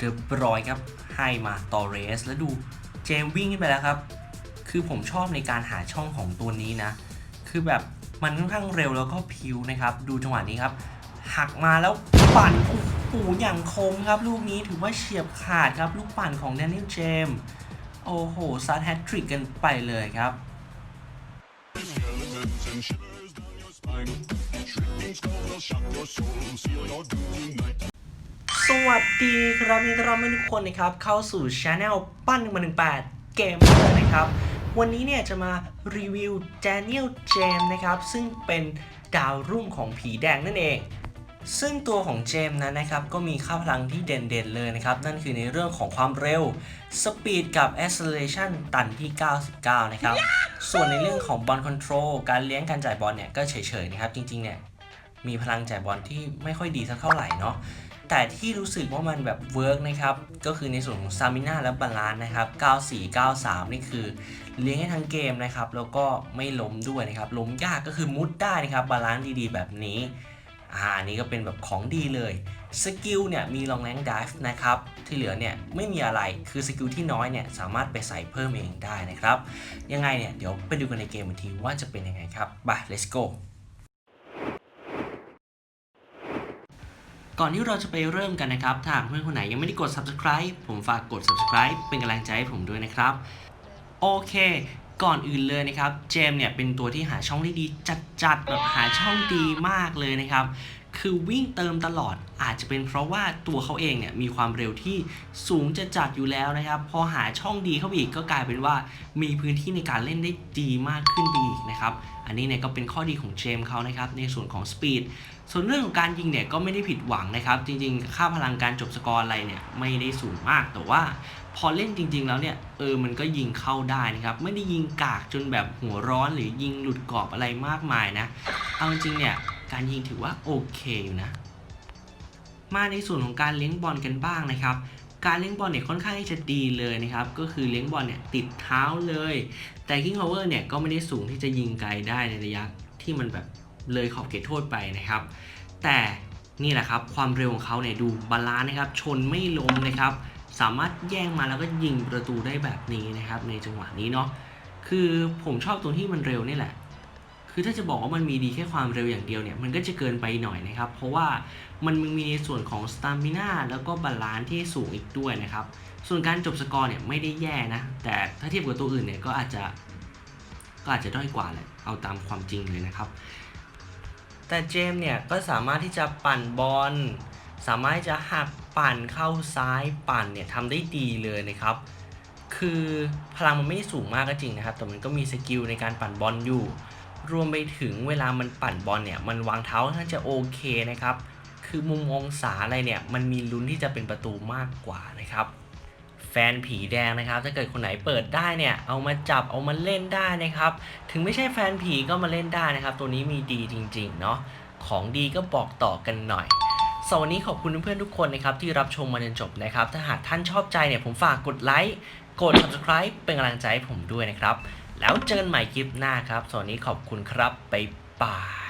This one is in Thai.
เดบรอยครับให้มาตอเรส แล้วดูเจมวิ่งขึ้นไปแล้วครับ คือผมชอบในการหาช่องของตัวนี้นะ คือแบบมันค่อนข้างเร็วแล้วก็พิวนะครับ ดูจังหวะนี้ครับ หักมาแล้วปั่นโอ้โหอย่างคมครับ ลูกนี้ถือว่าเฉียบขาดครับ ลูกปั่นของแดเนียลเจมโอ้โหซัดแฮตทริกกันไปเลยครับ วัสดีครับยินดีต้อนรับทุกคนนะครับเข้าสู่ช anel ปั้นมา18 เกมเมอร์นะครับ วันนี้เนี่ยจะมารีวิว Daniel James นะครับ ซึ่งเป็นดาวรุ่งของผีแดงนั่นเอง ซึ่งตัวของเจมนั้นนะครับ ก็มีค่าพลังที่เด่นๆเลยนะครับ นั่นคือในเรื่องของความเร็ว Speed กับ Acceleration ตันที่ 99 นะครับ ส่วนในเรื่องของบอลคอนโทรลการเลี้ยงการจ่ายบอลเนี่ยก็เฉยๆนะครับจริงๆเนี่ยมีพลังจ่ายบอลที่ไม่ค่อยดีสักเท่าไหร่เนาะ แต่ที่รู้สึกว่ามันแบบเวิร์กนะครับ ก็คือในส่วนของซามิน่าและบาลานนะครับ 94 93 นี่คือเลี้ยงให้ทั้งเกมนะครับ แล้วก็ไม่ล้มด้วยนะครับ ล้มยากก็คือมุดได้นะครับ บาลานดีๆ แบบนี้ อ่านนี้ก็เป็นแบบของดีเลย สกิลเนี่ยมีลองแรงดิฟนะครับ ที่เหลือเนี่ยไม่มีอะไร คือสกิลที่น้อยเนี่ยสามารถไปใส่เพิ่มเองได้นะครับ ยังไงเนี่ยเดี๋ยวไปดูกันในเกมอีกทีว่าจะเป็นยังไงครับ ไป let's go ก่อนที่เราจะไปเริ่มกันนะครับ ถ้าหากเพื่อนคนไหนยังไม่ได้กด subscribe ผมฝากกด subscribe เป็นกำลังใจให้ผมด้วยนะครับ โอเค ก่อนอื่นเลยนะครับ เจมเนี่ยเป็นตัวที่หาช่องได้ดีจัดๆแบบหาช่องดีมากเลยนะครับ คือวิ่งเติมตลอดอาจจะเป็นเพราะว่าตัวเขาเองเนี่ยมีความเร็วที่สูงจะจัดอยู่แล้วนะครับ พอหาช่องดีเข้าไปอีกก็กลายเป็นว่ามีพื้นที่ในการเล่นได้ดีมากขึ้นไปอีกนะครับ อันนี้เนี่ยก็เป็นข้อดีของเจมส์เขานะครับในส่วนของสปีดส่วนเรื่องของการยิงเนี่ยก็ไม่ได้ผิดหวังนะครับ จริงๆ ค่าพลังการจบสกอร์อะไรเนี่ยไม่ได้สูงมากแต่ว่าพอเล่นจริง ๆ แล้วเนี่ยเออมันก็ยิงเข้าได้นะครับ ไม่ได้ยิงกากจนแบบหัวร้อนหรือยิงหลุดกรอบอะไรมากมายนะเอาจริงเนี่ย การยิงถือว่าโอเคอยู่นะ มาในส่วนของการเลี้ยงบอลกันบ้างนะครับ การเลี้ยงบอลเนี่ยค่อนข้างที่จะดีเลยนะครับ ก็คือเลี้ยงบอลเนี่ยติดเท้าเลย แต่ King Power เนี่ยก็ไม่ได้สูงที่จะยิงไกลได้ในระยะที่มันแบบเลยขอบเขตโทษไปนะครับ แต่นี่แหละครับความเร็วของเขาเนี่ยดูบาลานซ์นะครับ ชนไม่ล้มนะครับ สามารถแย่งมาแล้วก็ยิงประตูได้แบบนี้นะครับ ในจังหวะนี้เนาะคือผมชอบตรงที่มันเร็วนี่แหละ คือถ้าจะบอกว่ามันมีดีแค่ความเร็วอย่างเดียวเนี่ย มันก็จะเกินไปหน่อยนะครับ เพราะว่ามันมีในส่วนของสตามิน่าแล้วก็บาลานซ์ที่สูงอีกด้วยนะครับ ส่วนการจบสกอร์เนี่ยไม่ได้แย่นะ แต่ถ้าเทียบกับตัวอื่นเนี่ยก็อาจจะก็อาจจะด้อยกว่าแหละ เอาตามความจริงเลยนะครับ แต่เจมส์เนี่ยก็สามารถที่จะปั่นบอล สามารถที่จะหักปั่นเข้าซ้ายปั่นเนี่ยทำได้ดีเลยนะครับ คือพลังมันไม่ได้สูงมากก็จริงนะครับ แต่มันก็มีสกิลในการปั่นบอลอยู่ รวมไปถึงเวลามันปั่นบอลเนี่ยมันวางเท้าค่อนข้าจะโอเคนะครับ คือมุมองศาอะไรเนี่ยมันมีลุ้นที่จะเป็นประตูมากกว่านะครับ แฟนผีแดงนะครับ ถ้าเกิดคนไหนเปิดได้เนี่ยเอามาจับเอามาเล่นได้นะครับ ถึงไม่ใช่แฟนผีก็มาเล่นได้นะครับ ตัวนี้มีดีจริงๆเนาะของดีก็บอกต่อกันหน่อยสวัสดีขอบคุณเพื่อนๆทุกคนนะครับที่รับชมมาจนจบนะครับ ถ้าหากท่านชอบใจเนี่ยผมฝากกดไลค์กด subscribe เป็นกำลังใจให้ผมด้วยนะครับ แล้วเจอกันใหม่คลิปหน้าครับสวัสดีขอบคุณครับบ๊ายบาย